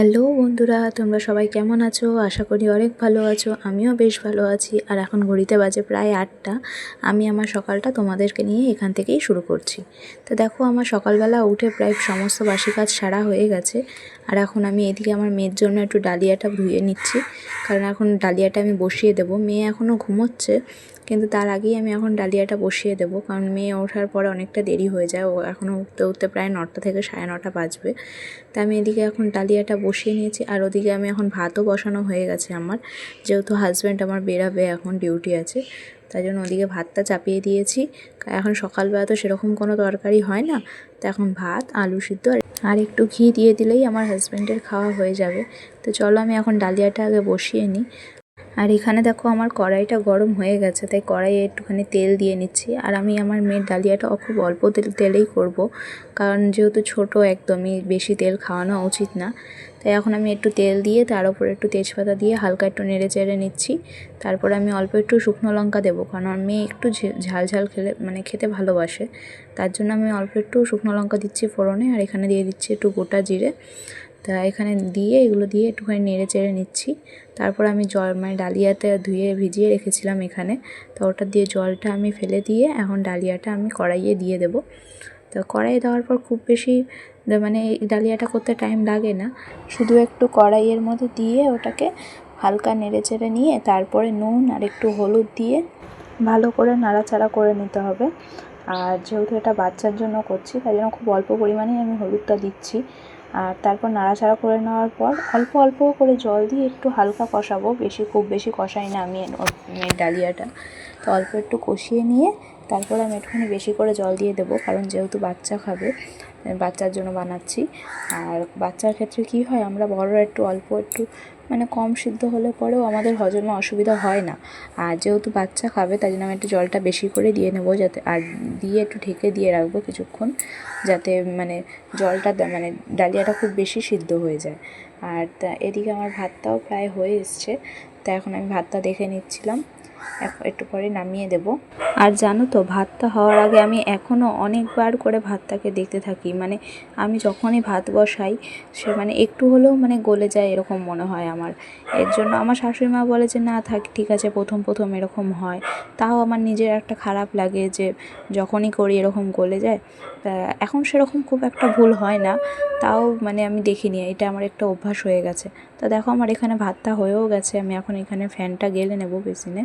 Hello বন্ধুরা, তোমরা সবাই কেমন আছো? আশা করি অনেক ভালো আছো, আমিও বেশ ভালো আছি। আর এখন ঘড়িতে বাজে প্রায় আটটা। আমি আমার সকালটা তোমাদেরকে নিয়ে এখান থেকেই শুরু করছি। তো দেখো, আমার সকালবেলা উঠে প্রায় সমস্ত বাসি কাজ সারা হয়ে গেছে। আর এখন আমি এদিকে আমার মেয়ের জন্য একটু ডালিয়াটা ধুয়ে নিচ্ছি। কারণ এখন ডালিয়াটা আমি বসিয়ে দেবো। মেয়ে এখনও ঘুমোচ্ছে। কিন্তু তার আগেই আমি এখন ডালিয়াটা বসিয়ে দেবো। কারণ মেয়ে ওঠার পরে অনেকটা দেরি হয়ে যায়। ও এখনও উঠতে উঠতে প্রায় নটা থেকে সাড়ে নটা বাজবে। তা আমি এদিকে এখন ডালিয়াটা বসিয়ে নিয়েছি। আর ওদিকে আমি এখন ভাতও বসানো হয়ে গেছে আমার। যেহেতু হাজব্যান্ড আমার বেরাবে, এখন ডিউটি আছে। তাই জন্য ওদিকে ভাতটা চাপিয়ে দিয়েছি। এখন সকালবেলা তো সেরকম কোনো তরকারি হয় না। তো এখন ভাত, আলু সিদ্ধ আর- একটু ঘি দিয়ে দিলেই আমার হাজব্যান্ডের খাওয়া হয়ে যাবে। তো চলো আমি এখন ডালিয়াটা আগে বসিয়ে নিই। আর এখানে দেখো আমার কড়াইটা গরম হয়ে গেছে, তাই কড়াইয়ে একটুখানি তেল দিয়ে নিচ্ছি। আর আমি আমার মেয়ের ডালিয়াটা খুব অল্প তেল, তেলেই করব, কারণ যেহেতু ছোট একদমই বেশি তেল খাওয়ানো উচিত না। তাই এখন আমি একটু তেল দিয়ে, তার উপর একটু তেজপাতা দিয়ে হালকা একটু নেড়ে চেড়ে নিচ্ছি। তারপর আমি অল্প একটু শুকনো লঙ্কা দেবো, কারণ আমার মেয়ে একটু ঝাল ঝাল খেলে মানে খেতে ভালোবাসে। তার জন্য আমি অল্প একটু শুকনো লঙ্কা দিচ্ছি ফোড়নে, আর এখানে দিয়ে দিচ্ছি একটু গোটা জিরে। তা এখানে দিয়ে এগুলো দিয়ে একটুখানি নেড়ে চেড়ে নিচ্ছি। তারপর আমি জল মানে ডালিয়াতে ধুয়ে ভিজিয়ে রেখেছিলাম এখানে। তো ওটা দিয়ে জলটা আমি ফেলে দিয়ে এখন ডালিয়াটা আমি কড়াইয়ে দিয়ে দেবো। তো কড়াইয়ে দেওয়ার পর খুব বেশি মানে এই ডালিয়াটা করতে টাইম লাগে না। শুধু একটু কড়াইয়ের মধ্যে দিয়ে ওটাকে হালকা নেড়ে চেড়ে নিয়ে তারপরে নুন আর একটু হলুদ দিয়ে ভালো করে নাড়াচাড়া করে নিতে হবে। আর যেহেতু এটা বাচ্চার জন্য করছি, তাই জন্য খুব অল্প পরিমাণেই আমি হলুদটা দিচ্ছি। আর তারপর নাড়াচাড়া করে নেওয়ার পর অল্প অল্প করে জল দিয়ে একটু হালকা কষাবো। বেশি খুব বেশি কষাই না আমি ডালিয়াটা। তো অল্প একটু কষিয়ে নিয়ে তারপর আমি একটুখানি বেশি করে জল দিয়ে দেবো, কারণ যেহেতু বাচ্চা খাবে, বাচ্চার জন্য বানাচ্ছি। আর বাচ্চার ক্ষেত্রে কি হয়, আমরা বড়রা একটু অল্প একটু মানে কম সিদ্ধ হলে পরেও আমাদের হজমে অসুবিধা হয় না। আর যেহেতু বাচ্চা খাবে, তাই জন্য আমি একটু জলটা বেশি করে দিয়ে নেব যাতে, আর দিয়ে একটু ঢেকে দিয়ে রাখব কিছুক্ষণ, যাতে মানে জলটা মানে ডালিয়াটা খুব বেশি সিদ্ধ হয়ে যায়। আর এদিকে আমার ভাতটাও প্রায় হয়ে এসছে। তা এখন আমি ভাতটা দেখে নিচ্ছিলাম। একটু পরে নামিয়ে দেব। আর জানো তো, ভাতটা হওয়ার আগে আমি এখনও অনেকবার করে ভাতটাকে দেখতে থাকি। মানে আমি যখনই ভাত বসাই, সে মানে একটু হলেও মানে গলে যায় এরকম মনে হয় আমার। এর জন্য আমার শাশুড়ি মা বলে যে, না থাক, ঠিক আছে, প্রথম প্রথম এরকম হয়। তাও আমার নিজের একটা খারাপ লাগে যে, যখনই করি এরকম গলে যায়। এখন সেরকম খুব একটা ভুল হয় না। তাও মানে আমি দেখিনি, এটা আমার একটা অভ্যাস হয়ে গেছে। তা দেখো, আমার এখানে ভাতটা হয়েও গেছে। আমি এখন এখানে ফ্যানটা গেলে নেব বেসিনে।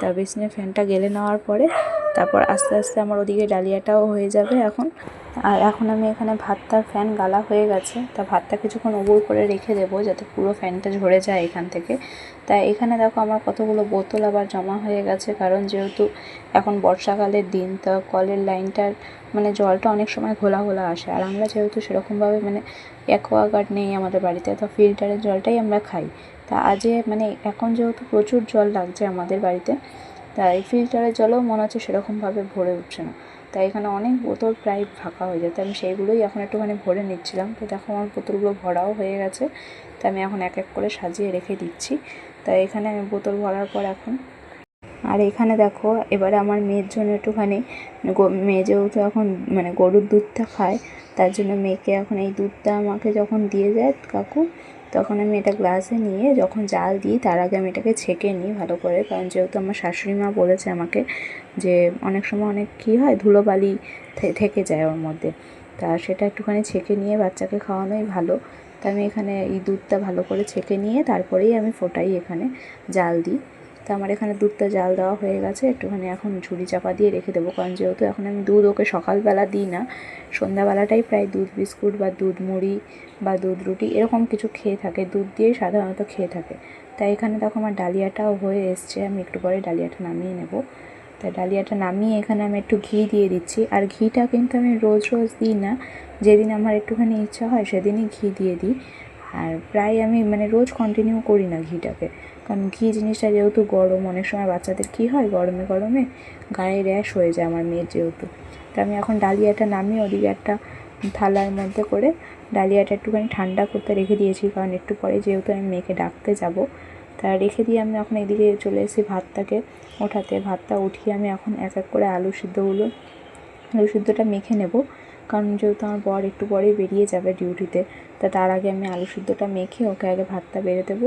তা বেসিনে ফ্যানটা গেলে নেওয়ার পরে তারপর আস্তে আস্তে আমার ওদিকে ডালিয়াটাও হয়ে যাবে এখন। আর এখন আমি এখানে ভাতটার ফ্যান গালা হয়ে গেছে। তা ভাতটা কিছুক্ষণ উবুর করে রেখে দেবো যাতে পুরো ফ্যানটা ঝরে যায় এখান থেকে। তা এখানে দেখো আমার কতগুলো বোতল আবার জমা হয়ে গেছে। কারণ যেহেতু এখন বর্ষাকালের দিন, তা কলের লাইনটার মানে জলটা অনেক সময় ঘোলা ঘোলা আসে। আর আমরা যেহেতু সেরকমভাবে মানে অ্যাকোয়াগার্ড নেই আমাদের বাড়িতে, তো ফিল্টারের জলটাই আমরা খাই। তা আজে মানে এখন যেহেতু প্রচুর জল লাগছে আমাদের বাড়িতে তাই ফিল্টারের জলও মনে হচ্ছে সেরকমভাবে ভরে উঠছে না। তাই এখানে অনেক বোতল প্রায় ফাঁকা হয়ে যায়। তো আমি সেইগুলোই এখন একটুখানি ভরে নিচ্ছিলাম। তো দেখো আমার বোতলগুলো ভরাও হয়ে গেছে। তা আমি এখন এক এক করে সাজিয়ে রেখে দিচ্ছি। তাই এখানে আমি বোতল ভরার পর এখন আর এখানে দেখো, এবারে আমার মেয়ের জন্য একটুখানি মেয়ে যেহেতু এখন মানে গরুর দুধটা খায়। তার জন্য মেয়েকে এখন এই দুধটা আমাকে যখন দিয়ে যায় কাকু তখন আমি এটা গ্লাসে নিয়ে যখন জাল দিই, তার আগে আমি এটাকে ছেঁকে নিই ভালো করে। কারণ যেহেতু আমার শাশুড়ি মা বলেছে আমাকে যে, অনেক সময় অনেক কী হয়, ধুলোবালি থেকে যায় ওর মধ্যে। তা সেটা একটুখানি ছেঁকে নিয়ে বাচ্চাকে খাওয়ানোই ভালো। তা আমি এখানে এই দুধটা ভালো করে ছেঁকে নিয়ে তারপরেই আমি ফোটাই এখানে জাল দিই। তো আমার এখানে দুধটা জাল দেওয়া হয়ে গেছে, একটুখানি এখন ঝুড়ি চাপা দিয়ে রেখে দেবো। কারণ যেহেতু এখন আমি দুধ ওকে সকালবেলা দিই না, সন্ধ্যাবেলাটাই প্রায় দুধ বিস্কুট বা দুধ মুড়ি বা দুধ রুটি এরকম কিছু খেয়ে থাকে, দুধ দিয়েই সাধারণত খেয়ে থাকে। তাই এখানে দেখো আমার ডালিয়াটাও হয়ে এসছে, আমি একটু পরে ডালিয়াটা নামিয়ে নেব। তাই ডালিয়াটা নামিয়ে এখানে আমি একটু ঘি দিয়ে দিচ্ছি। আর ঘিটা কিন্তু আমি রোজ রোজ দিই না, যেদিন আমার একটুখানি ইচ্ছা হয় সেদিনই ঘি দিয়ে দিই। আর প্রায় আমি মানে রোজ কন্টিনিউ করি না ঘিটাকে। কারণ ঘি জিনিসটা যেহেতু গরম, অনেক সময় বাচ্চাদের কী হয়, গরমে গরমে গায়ে র্যাশ হয়ে যায় আমার মেয়ের যেহেতু। তা আমি এখন ডালিয়াটা নামিয়ে ওদিকে একটা থালার মধ্যে করে ডালিয়াটা একটুখানি ঠান্ডা করতে রেখে দিয়েছি, কারণ একটু পরে যেহেতু আমি মেয়েকে ডাকতে যাব, তা রেখে দিয়ে আমি এখন এদিকে চলে এসেছি ভাতটাকে ওঠাতে। ভাতটা উঠিয়ে আমি এখন এক এক করে আলু সিদ্ধগুলো, আলু সিদ্ধটা মেখে নেব, কারণ যেহেতু আমার বর একটু পরেই বেরিয়ে যাবে ডিউটিতে তা তার আগে আমি আলু সিদ্ধটা মেখে ওকে আগে ভাতটা বেড়ে দেবো।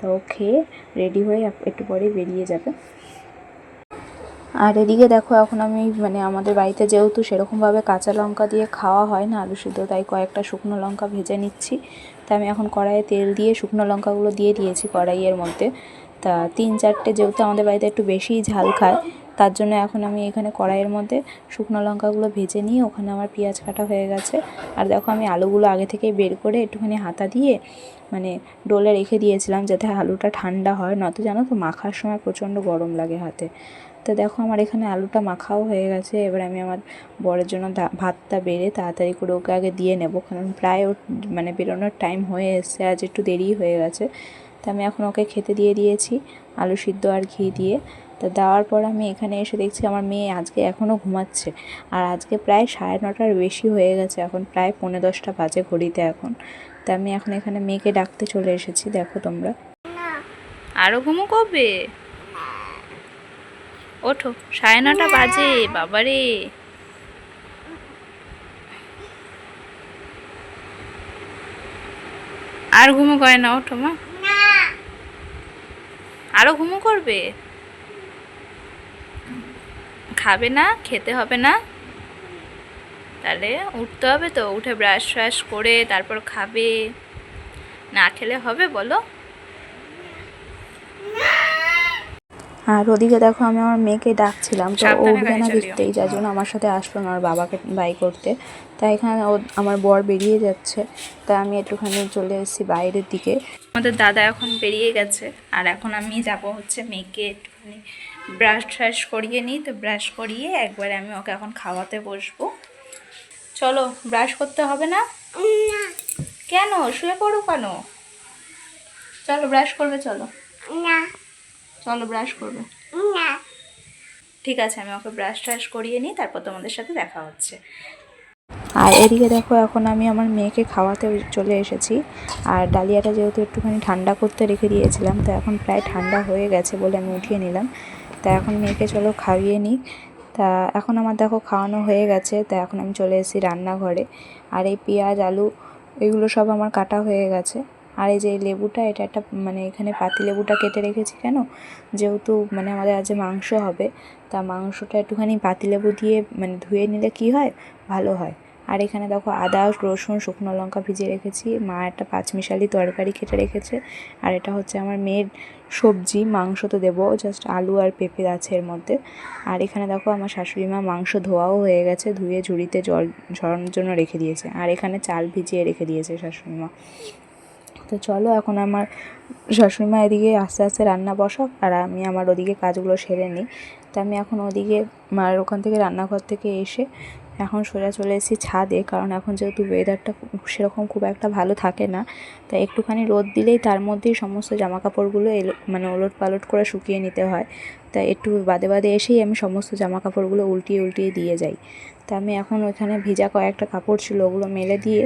তা খেয়ে রেডি হয়ে একটু পরে বেরিয়ে যাবে। আর এদিকে দেখো, এখন আমি মানে আমাদের বাড়িতে যেহেতু সেরকমভাবে কাঁচা লঙ্কা দিয়ে খাওয়া হয় না, আলু সিদ্ধ, তাই কয়েকটা শুকনো লঙ্কা ভেজে নিচ্ছি। তা আমি এখন কড়াইয়ে তেল দিয়ে শুকনো লঙ্কাগুলো দিয়ে দিয়েছি কড়াইয়ের মধ্যে। তা তিন চারটে, যেহেতু আমাদের বাড়িতে একটু বেশি ঝাল খায় তার জন্য এখন আমি এখানে কড়াইয়ের মধ্যে শুকনো লঙ্কাগুলো ভেজে নিয়ে ওখানে আমার পেঁয়াজ কাটা হয়ে গেছে। আর দেখো আমি আলুগুলো আগে থেকেই বের করে একটুখানি হাতা দিয়ে মানে ডোলে রেখে দিয়েছিলাম যাতে আলুটা ঠান্ডা হয়। নয়তো জানো তো মাখার সময় প্রচণ্ড গরম লাগে হাতে। তো দেখো আমার এখানে আলুটা মাখাও হয়ে গেছে। এবার আমি আমার বরের জন্য ভাতটা বেড়ে তাড়াতাড়ি করে ওকে আগে দিয়ে নেব। কারণ প্রায় ওর মানে বেরোনোর টাইম হয়ে এসছে, আজ একটু দেরি হয়ে গেছে। তো আমি এখন ওকে খেতে দিয়ে দিয়েছি, আলু সিদ্ধ আর ঘি দিয়ে। তো দেওয়ার পর আমি এখানে এসে দেখছি আমার মেয়ে আজকে এখনও ঘুমাচ্ছে। আর আজকে প্রায় সাড়ে নটার বেশি হয়ে গেছে এখন প্রায় পৌনে দশটা বাজে ঘড়িতে এখন। তা আমি এখন এখানে মেয়েকে ডাকতে চলে এসেছি দেখো তোমরা। আরও ঘুমো কবে? ওঠো সাড়ে নটা বাজে বাবারে। আর ঘুমো করে না ওঠো মা। আরও ঘুমো করবে? খাবে না খেতে হবে না। তাহলে উঠতে হবে তো উঠে ব্রাশ ফ্রাশ করে তারপর খাবে। না খেলে হবে বলো? আর ওদিকে দেখো আমি আমার মেয়েকে ডাকছিলাম তো ও উঠবে না। কিছুতেই যার জন্য আমার সাথে আসলো না আমার বাবাকে বাই করতে। তাই এখানে ও আমার বর বেরিয়ে যাচ্ছে তাই আমি একটুখানি চলে এসেছি বাইরের দিকে। আমাদের দাদা এখন বেরিয়ে গেছে আর এখন আমি যাব হচ্ছে মেয়েকে একটুখানি ব্রাশ ট্রাশ করিয়ে নিই তো ব্রাশ করিয়ে একবারে আমি ওকে এখন খাওয়াতে বসবো। চলো ব্রাশ করতে হবে না? কেন? শুয়ে পড়ো কেন? চলো ব্রাশ করবে চলো। চলো ব্রাশ করবে। ঠিক আছে আমি ওকে ব্রাশ ট্রাশ করিয়ে নিই তারপর তোমাদের সাথে দেখা হচ্ছে। আর এদিকে দেখো, এখন আমি আমার মেয়েকে খাওয়াতে চলে এসেছি। আর ডালিয়াটা যেহেতু একটুখানি ঠান্ডা করতে রেখে দিয়েছিলাম, তো এখন প্রায় ঠান্ডা হয়ে গেছে বলে আমি উঠিয়ে নিলাম। তা এখন মেয়েকে চলো খাইয়ে নিই। তা এখন আমার দেখো খাওয়ানো হয়ে গেছে, তা এখন আমি চলে এসেছি রান্নাঘরে। আর এই পেঁয়াজ, আলু এগুলো সব আমার কাটা হয়ে গেছে। আর এই যে লেবুটা, এটা একটা মানে এখানে পাতি লেবুটা কেটে রেখেছি কেন? যেহেতু মানে আমাদের আজ মাংস হবে, তা মাংসটা একটুখানি পাতিলেবু দিয়ে মানে ধুয়ে নিলে কি হয়? ভালো হয়। আর এখানে দেখো আদা, রসুন, শুকনো লঙ্কা ভিজিয়ে রেখেছি। মা একটা পাঁচমিশালি তরকারি কেটে রেখেছে। আর এটা হচ্ছে আমার মেয়ের সবজি, মাংস তো দেবো জাস্ট আলু আর পেঁপে আছে এর মধ্যে। আর এখানে দেখো আমার শাশুড়ি মা মাংস ধোয়াও হয়ে গেছে, ধুয়ে ঝুড়িতে জল ঝরানোর জন্য রেখে দিয়েছে। আর এখানে চাল ভিজিয়ে রেখে দিয়েছে শাশুড়ি মা। তো চলো এখন আমার শাশুড়ি মা এদিকে আস্তে আস্তে রান্না বসাক, আর আমি আমার ওদিকে কাজগুলো সেরে নিই। তো আমি এখন ওদিকে মার ওখান থেকে রান্নাঘর থেকে এসে এখন সোজা চলে এসেছি ছাদে, কারণ এখন যেহেতু ওয়েদারটা সেরকম খুব একটা ভালো থাকে না। তাই একটুখানি রোদ দিলেই তার মধ্যেই সমস্ত জামা কাপড়গুলো এলো মানে ওলট পালট করে শুকিয়ে নিতে হয়। তাই একটু বাদে বাদে এসেই আমি সমস্ত জামা কাপড়গুলো উল্টিয়ে উল্টিয়ে দিয়ে যাই। তা আমি এখন ওখানে ভিজা কয়েকটা কাপড় ছিল, ওগুলো মেলে দিয়ে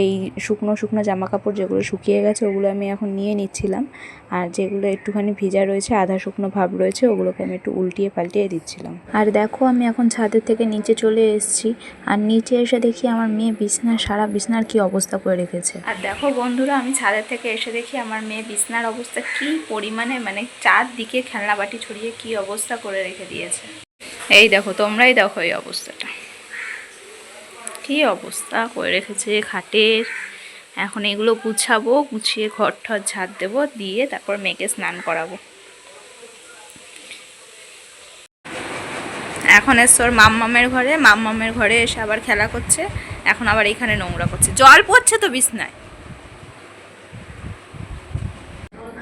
এই শুকনো শুকনো জামা কাপড় যেগুলো শুকিয়ে গেছে, ওগুলো আমি এখন নিয়ে নিচ্ছিলাম। আর যেগুলো একটুখানি ভিজা রয়েছে, আধা শুকনো ভাব রয়েছে, ওগুলোকে আমি একটু উল্টিয়ে পাল্টিয়ে দিচ্ছিলাম। আর দেখো, আমি এখন ছাদের থেকে নিচে চলে এসেছি। আর নিচে এসে দেখি আমার মেয়ে বিছনা, সারা বিছনার কি অবস্থা করে রেখেছে। আর দেখো বন্ধুরা, আমি ছাদের থেকে এসে দেখি আমার মেয়ে বিছনার অবস্থা কি পরিমাণে মানে চারদিকে খেলনা বাটি ছড়িয়ে কি অবস্থা করে রেখে দিয়েছে? এই দেখো, তোমরাই দেখো এই অবস্থাটা। কি অবস্থা করে রেখেছে খাটের? এখন এগুলো গুছাবো, গুছিয়ে ঘর ঠর ঝাড় দেবো, দিয়ে তারপর মেয়েকে স্নান করাবো। এখন এসছে ওর মাম্মামের ঘরে। মাম্মামের ঘরে এসে আবার খেলা করছে। এখন আবার এখানে নোংরা করছে। জল পড়ছে তো বিছনায়।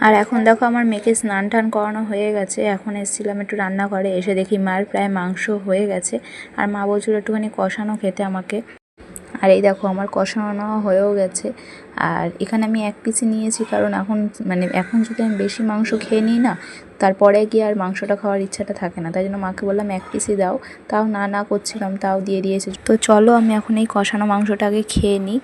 আর এখন দেখো আমার মেয়েকে স্নান টান করানো হয়ে গেছে। এখন এসেছিলাম একটু রান্না রান্নাঘরে, এসে দেখি মার প্রায় মাংস হয়ে গেছে। আর মা বলছিল একটুখানি কষানো খেতে আমাকে। আর এই দেখো আমার কষানো হয়েও গেছে। আর এখানে আমি এক পিসি নিয়েছি, কারণ এখন মানে এখন যদি আমি বেশি মাংস খেয়ে নিই না তারপরে গিয়ে আর মাংসটা খাওয়ার ইচ্ছাটা থাকে না। তাই জন্য মাকে বললাম, এক পিসই দাও। তাও না না করছিলাম, তাও দিয়ে দিয়েছে। তো চলো, আমি এখন এই কষানো মাংসটাকে খেয়ে নিই।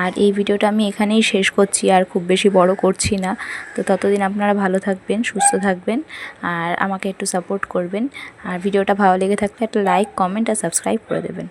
আর এই ভিডিওটা আমি এখানেই শেষ করছি, আর খুব বেশি বড় করছি না। তো ততদিন আপনারা ভালো থাকবেন, সুস্থ থাকবেন, আর আমাকে একটু সাপোর্ট করবেন। আর ভিডিওটা ভালো লেগে থাকলে একটা লাইক কমেন্ট আর সাবস্ক্রাইব করে দেবেন।